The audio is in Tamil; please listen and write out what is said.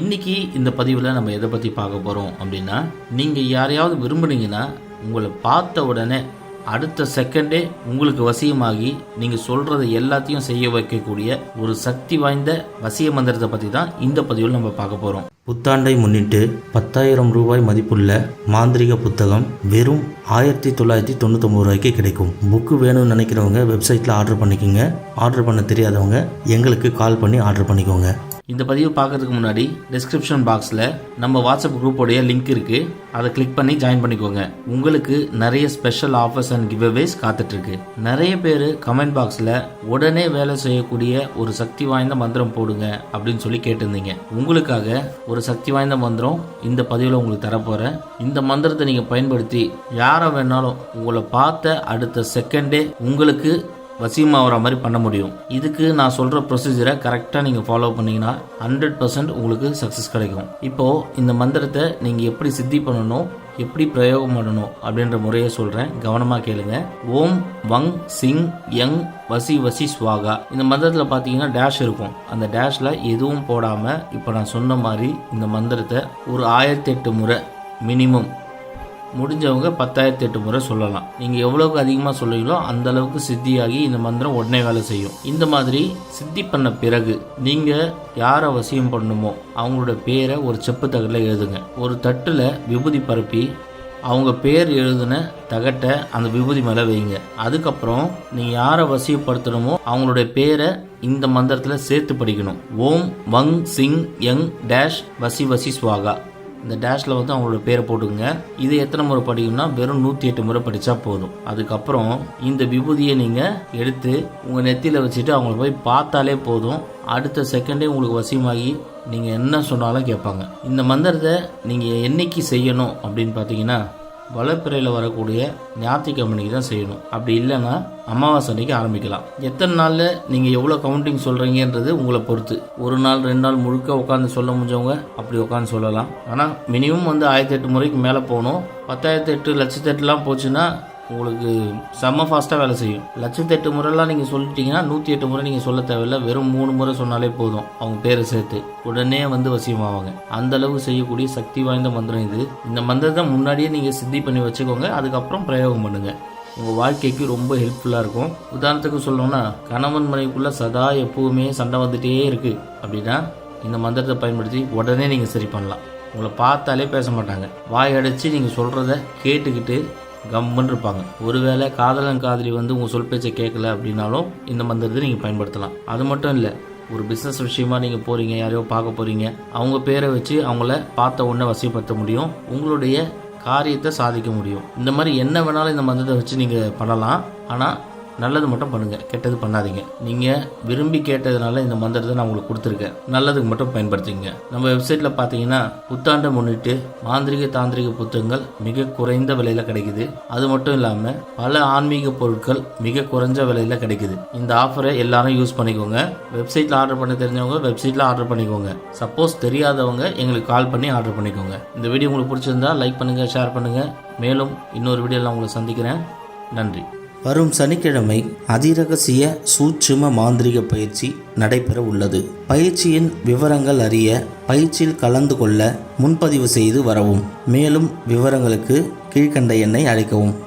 இன்னைக்கு இந்த பதிவில் நம்ம எதை பற்றி பார்க்க போகிறோம் அப்படின்னா நீங்கள் யாரையாவது விரும்புனீங்கன்னா உங்களை பார்த்த உடனே அடுத்த செகண்டே உங்களுக்கு வசியமாகி நீங்கள் சொல்கிறத எல்லாத்தையும் செய்ய வைக்கக்கூடிய ஒரு சக்தி வாய்ந்த வசிய மந்திரத்தை பற்றி தான் இந்த பதிவில் நம்ம பார்க்க போகிறோம் புத்தாண்டை முன்னிட்டு பத்தாயிரம் ரூபாய் மதிப்புள்ள மாந்திரிக புத்தகம் வெறும் ஆயிரத்தி தொள்ளாயிரத்தி தொண்ணூத்தொம்பது ரூபாய்க்கு கிடைக்கும். புக்கு வேணும்னு நினைக்கிறவங்க வெப்சைட்டில் ஆர்டர் பண்ணிக்கோங்க. ஆர்டர் பண்ண தெரியாதவங்க எங்களுக்கு கால் பண்ணி ஆர்டர் பண்ணிக்கோங்க. இந்த பதிவு பார்க்கறதுக்கு முன்னாடி டிஸ்கிரிப்ஷன் பாக்ஸில் நம்ம வாட்ஸ்அப் குரூப்போடைய லிங்க் இருக்கு. அதை கிளிக் பண்ணி ஜாயின் பண்ணிக்கோங்க. உங்களுக்கு நிறைய ஸ்பெஷல் ஆஃபர்ஸ் அண்ட் கிவ்அவேஸ் காத்துட்டு இருக்கு நிறைய பேர் கமெண்ட் பாக்ஸில் உடனே வேலை செய்யக்கூடிய ஒரு சக்தி வாய்ந்த மந்திரம் போடுங்க அப்படின்னு சொல்லி கேட்டிருந்தீங்க. உங்களுக்காக ஒரு சக்தி வாய்ந்த மந்திரம் இந்த பதிவில் உங்களுக்கு தரப்போகிறேன் இந்த மந்திரத்தை நீங்கள் பயன்படுத்தி யாரை வேணாலும் உங்களை பார்த்த அடுத்த செகண்டே உங்களுக்கு வசியமாகிற மாதிரி பண்ண முடியும். இதுக்கு நான் சொல்கிற ப்ரொசீஜரை கரெக்டாக நீங்கள் ஃபாலோ பண்ணீங்கன்னா ஹண்ட்ரட் பர்சன்ட் உங்களுக்கு சக்ஸஸ் கிடைக்கும். இப்போது இந்த மந்திரத்தை நீங்கள் எப்படி சித்தி பண்ணணும் எப்படி பிரயோகம் பண்ணணும் அப்படின்ற முறையை சொல்கிறேன் கவனமாக கேளுங்க. ஓம் வங் சிங் யங் வசி வசி ஸ்வாகா இந்த மந்திரத்தில் பார்த்தீங்கன்னா டேஷ் இருக்கும். அந்த டேஷில் எதுவும் போடாமல் இப்போ நான் சொன்ன மாதிரி இந்த மந்திரத்தை ஒரு ஆயிரத்தி எட்டு முறை மினிமம் முடிஞ்சவங்க பத்தாயிரத்தி எட்டு முறை சொல்லலாம். நீங்கள் எவ்வளோக்கு அதிகமாக சொல்லுவீங்களோ அந்த அளவுக்கு சித்தியாகி இந்த மந்திரம் உடனே வேலை செய்யும். இந்த மாதிரி சித்தி பண்ண பிறகு நீங்கள் யாரை வசியம் பண்ணணுமோ அவங்களோட பேரை ஒரு செப்பு தகட்டில் எழுதுங்க. ஒரு தட்டில் விபூதி பரப்பி அவங்க பேர் எழுதின தகட்டை அந்த விபூதி மேலே வைங்க. அதுக்கப்புறம் நீங்கள் யாரை வசியப்படுத்தணுமோ அவங்களுடைய பேரை இந்த மந்திரத்தில் சேர்த்து படிக்கணும். ஓம் வங் சிங் யங் டேஷ் வசி வசி ஸ்வாகா இந்த டேஷில் வந்து அவங்களோட பேரை போட்டுக்கோங்க. இது எத்தனை முறை படிக்கணும்னா வெறும் நூற்றி எட்டு முறை படித்தா போதும். அதுக்கப்புறம் இந்த விபூதியை நீங்கள் எடுத்து உங்கள் நெத்தியில் வச்சுட்டு அவங்கள போய் பார்த்தாலே போதும். அடுத்த செகண்டே உங்களுக்கு வசியமாகி நீங்கள் என்ன சொன்னாலும் கேட்பாங்க. இந்த மந்திரத்தை நீங்கள் என்னைக்கு செய்யணும் அப்படின்னு பார்த்தீங்கன்னா வளப்பிறையில் வரக்கூடிய ஞாயிற்றுக்கிழமைக்கு தான் செய்யணும். அப்படி இல்லைன்னா அமாவாசை அன்னைக்கு ஆரம்பிக்கலாம். எத்தனை நாளில் நீங்கள் எவ்வளோ கவுண்டிங் சொல்கிறீங்கன்றது உங்களை பொறுத்து. ஒரு நாள் ரெண்டு நாள் முழுக்க உட்காந்து சொல்ல முடிஞ்சவங்க அப்படி உட்காந்து சொல்லலாம். ஆனால் மினிமம் வந்து ஆயிரத்தி எட்டு முறைக்கு மேலே போகணும். பத்தாயிரத்தி எட்டு லட்சத்தெட்டுலாம் போச்சுன்னா உங்களுக்கு செம்ம ஃபாஸ்ட்டாக வேலை செய்யும். லட்சத்தெட்டு முறைலாம் நீங்கள் சொல்லிட்டீங்கன்னா நூற்றி எட்டு முறை நீங்கள் சொல்ல தேவையில்ல. வெறும் மூணு முறை சொன்னாலே போதும். அவங்க பேரை சேர்த்து. உடனே வந்து வசியமாவாங்க. அந்த அளவு செய்யக்கூடிய சக்தி வாய்ந்த மந்திரம் இது. இந்த மந்திரத்தை முன்னாடியே நீங்கள் சித்தி பண்ணி வச்சுக்கோங்க. அதுக்கப்புறம் பிரயோகம் பண்ணுங்கள் உங்கள் வாழ்க்கைக்கு ரொம்ப ஹெல்ப்ஃபுல்லாக இருக்கும். உதாரணத்துக்கு சொல்லணும்னா கணவன் மனைவிக்குள்ளே சதா எப்போவுமே சண்டை வந்துகிட்டே இருக்குது அப்படின்னா இந்த மந்திரத்தை பயன்படுத்தி உடனே நீங்கள் சரி பண்ணலாம். உங்களை பார்த்தாலே பேச மாட்டாங்க. வாய் அடைச்சி நீங்கள் சொல்கிறத கேட்டுக்கிட்டு கம்முன்னு இருப்பாங்க ஒருவேளை காதலன் காதலி வந்து உங்கள் சொல் பேச்சை கேட்கல அப்படின்னாலும் இந்த மந்திரத்தை நீங்கள் பயன்படுத்தலாம். அது மட்டும் இல்லை ஒரு பிஸ்னஸ் விஷயமா நீங்கள் போகிறீங்க யாரையோ பார்க்க போகிறீங்க அவங்க பேரை வச்சு அவங்கள பார்த்த உடனே வசியப்படுத்த முடியும். உங்களுடைய காரியத்தை சாதிக்க முடியும். இந்த மாதிரி என்ன வேணாலும் இந்த மந்திரத்தை வச்சு நீங்கள் பண்ணலாம். ஆனால் நல்லது மட்டும் பண்ணுங்கள் கெட்டது பண்ணாதீங்க. நீங்கள் விரும்பி கேட்டதுனால இந்த மந்திரத்தை நான் உங்களுக்கு கொடுத்துருக்கேன். நல்லதுக்கு மட்டும் பயன்படுத்திங்க நம்ம வெப்சைட்டில் பார்த்தீங்கன்னா புத்தாண்டை முன்னிட்டு மாந்திரிக தாந்திரிக புத்தகங்கள் மிக குறைந்த விலையில் கிடைக்குது. அது மட்டும் இல்லாமல் பல ஆன்மீக பொருட்கள் மிக குறைஞ்ச விலையில் கிடைக்குது. இந்த ஆஃபரை எல்லாரும் யூஸ் பண்ணிக்கோங்க. வெப்சைட்டில் ஆர்டர் பண்ண தெரிஞ்சவங்க வெப்சைட்டில் ஆர்டர் பண்ணிக்கோங்க. சப்போஸ் தெரியாதவங்க எங்களுக்கு கால் பண்ணி ஆர்டர் பண்ணிக்கோங்க. இந்த வீடியோ உங்களுக்கு பிடிச்சிருந்தா லைக் பண்ணுங்கள் ஷேர் பண்ணுங்கள் மேலும் இன்னொரு வீடியோவில் உங்களை சந்திக்கிறேன். நன்றி. வரும் சனிக்கிழமை அதிரகசிய சூட்சும மாந்திரிக பயிற்சி நடைபெற உள்ளது. பயிற்சியின் விவரங்கள் அறிய பயிற்சியில் கலந்து கொள்ள முன்பதிவு செய்து வரவும். மேலும் விவரங்களுக்கு கீழ்க்கண்ட எண்ணை அழைக்கவும்.